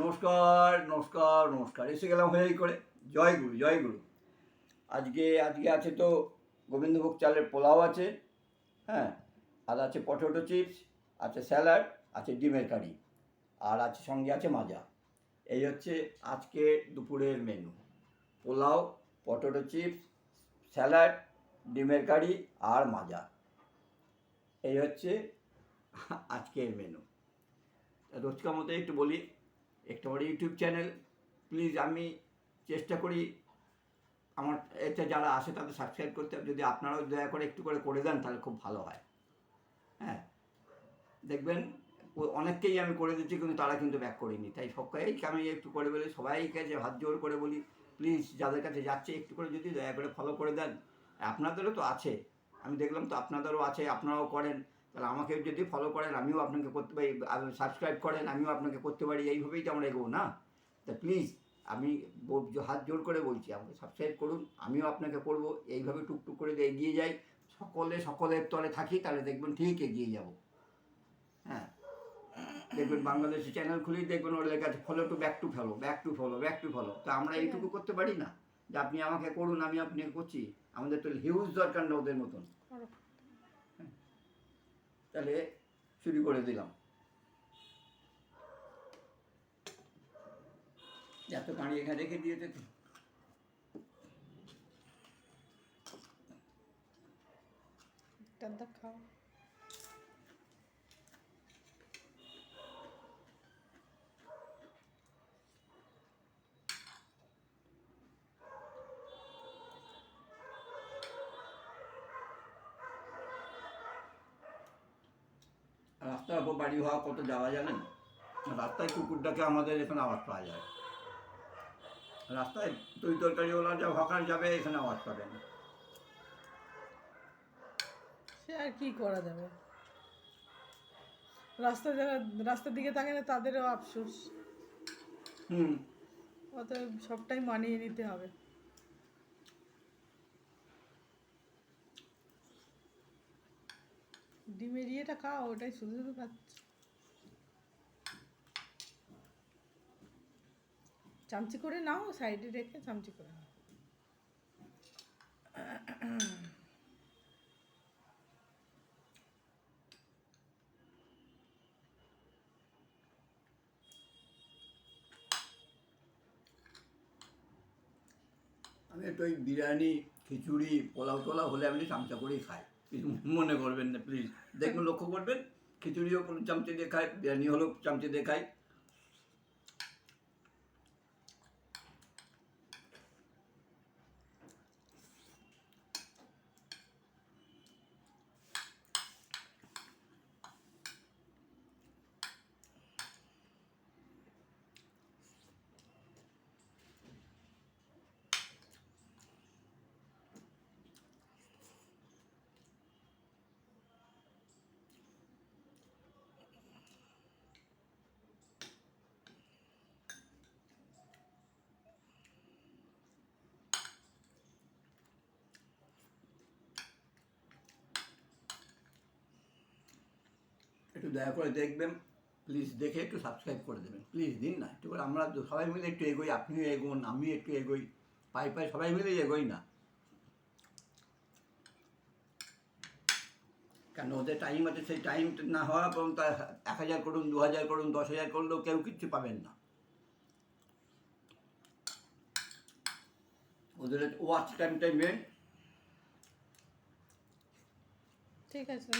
নমস্কার নমস্কার নমস্কার। এসে গেলাম হয়েই করে। জয় গুরু জয় গুরু। আজকে আজকে আছে তো গোবিন্দভোগ চালের পোলাও আছে হ্যাঁ? আর আছে পটেটো চিপস, আছে স্যালাড, আছে ডিমের কারি, আর আছে সঙ্গে আছে মাজা। এই হচ্ছে আজকে দুপুরের menu pulao, potato chips, salad, ডিমের কারি আর মাজা। এই হচ্ছে আজকের মেনু রোজকার মতো একটু বলি একটু আমার ইউটিউব চ্যানেল প্লিজ আমি চেষ্টা করি আমার, এতে যারা আসে তাদের সাবস্ক্রাইব করতে, যদি আপনারাও দয়া করে একটু করে করে দেন, তাহলে খুব ভালো হয়। হ্যাঁ দেখবেন অনেককেই আমি করে দিচ্ছি, কিন্তু তারা কিন্তু ব্যাক করিনি। তাই সবাইকে আমি একটু করে বলি, সবাইকে যে হাত জোর করে বলি প্লিজ যাদের কাছে যাচ্ছে, একটু করে যদি দয়া করে ফলো করে দেন। আপনাদেরও তো আছে, আমি দেখলাম তো আপনাদেরও আছে, আপনারাও করেন। তাহলে আমাকে যদি ফলো করেন আমিও আপনাকে করতে পারি সাবস্ক্রাইব করেন আমিও আপনাকে করতে পারি এইভাবেই তো আমরা এগোবো না? তা প্লিজ আমি হাত জোর করে বলছি আমাকে সাবস্ক্রাইব করুন আমিও আপনাকে করব এইভাবে টুকটুক করে এগিয়ে যাই সকলে সকলের তলে থাকি তাহলে দেখবেন ঠিক এগিয়ে যাব। হ্যাঁ? দেখবেন বাংলাদেশি চ্যানেল খুলেই দেখবেন ওর লেখা আছে follow to back to follow back to follow back to follow তা আমরা এইটুকু করতে পারি না? যে আপনি আমাকে করুন আমি আপনাকে করছি আমাদের তো হিউজ দরকার না ওদের মতন। তাহলে শুরু করে দিলাম। এত পানি এখানে রেখে দিয়েছে তো। খাও। উপর বাড়ি হওয়া কত যাওয়া জানেন রাস্তায় কুকুর ডাকে আমাদের এখানে আওয়াজ পাওয়া যায়। রাস্তায় তৈ তরকারিওয়ালা যা হকার যাবে এখানে আওয়াজ পাবেন সে আর কি করা যাবে? রাস্তা যারা রাস্তার দিকে থাকে না তাদেরও আফসোস। হুম। অতএব সবটাই মানিয়ে নিতে হবে। ডিমের ইয়েটা খাও, ওটাই শুধু শুধু খাচ্ছি চামচি করে নাও, সাইডে রেখে চামচি করে নাও। আমি একটু ওই বিরিয়ানি, খিচুড়ি পোলাও টোলাও হলে আমি চামচা করেই খাই। কিছু মনে করবেন না প্লিজ দেখবেন লক্ষ্য করবেন, খিচুড়িও চামচে দিয়ে খাই বিরিয়ানি হলেও চামচে দিয়ে খাই দয়া করে দেখবেন প্লিজ দেখে একটু সাবস্ক্রাইব করে দেবেন। প্লিজ দিন না, একটু করে আমরা সবাই মিলে একটু এগোই, আপনিও এগোন আমি একটু এগোই পাই পাই সবাই মিলে এগোই না। কেন ওদের টাইম আছে, সেই টাইম না হওয়া পর্যন্ত এক হাজার করুন, দু হাজার করুন, দশ হাজার করলেও কেউ কিচ্ছু পাবেন না। ওদের ওয়াচ টাইমটাই মেন ঠিক আছে